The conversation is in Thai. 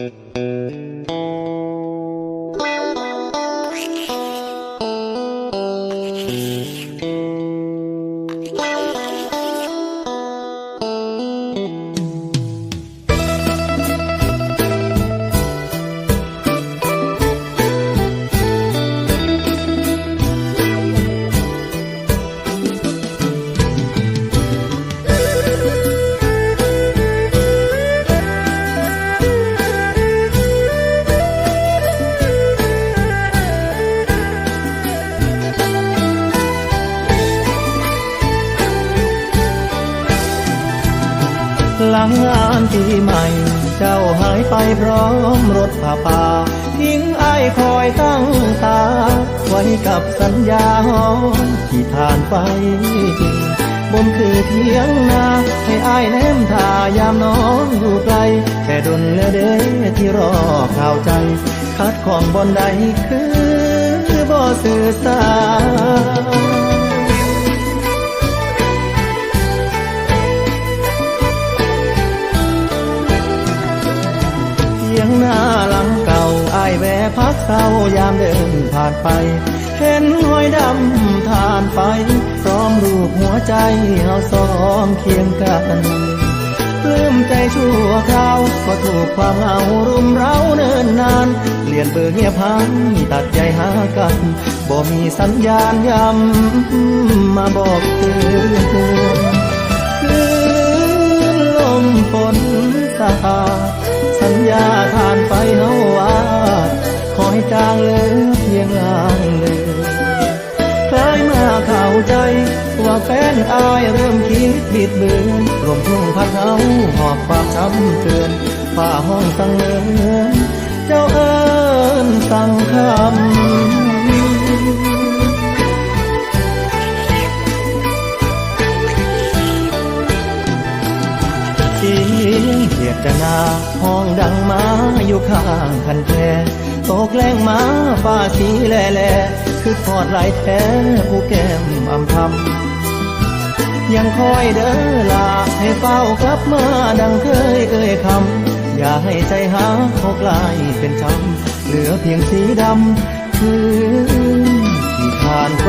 Música หลังงานปีใหม่ เจ้าหายไปพร้อมรถผ่าป่าทิ้งไอ้คอยตั้งตา ไว้กับสัญญาหอมที่ทานไปบนคือเทียงนาให้อ้ายแนมทายามน้องอยู่ไกลแต่ดนเลือเด้ที่รอข่าวใจ คัดของบนใดคือบ่สื่อสาร แวะพักเศร้ายามเดินผ่านไป เห็นห้อยดำทานไฟพร้อมรูปหัวใจเฮาซ้อมเคียงกันปลื้มใจชั่วคราวก็ถูกความเหงารุมเร้าเนินนานเปลี่ยนเบอร์เงียบหายตัดใจหากันบ่มีสัญญาณย้ำมาบอกเตือนคลื่นลมฝนสาสัญญาทานไปเฮา ใจ ว่าแฟนอายเริ่มคิดบิดเบือนลมทุ่งพัดเฮาหอบความช้ำเตือนฝ่าห้องสั่งเนินเจ้าเอิญสั่งคำเสียงเขียดจะนาห้องดังมาอยู่ข้างคันแพตกแรงมาฟ้าสีแลแล คือทอดไหลายแท้ผู้แก้มอำทำยังคอยเด้อลาให้เฝ้ากลับมาดังเคยเอ่ยคำ อย่าให้ใจหาขอกลายเป็นช้ำเหลือเพียงสีดำคือที่ผ่านไป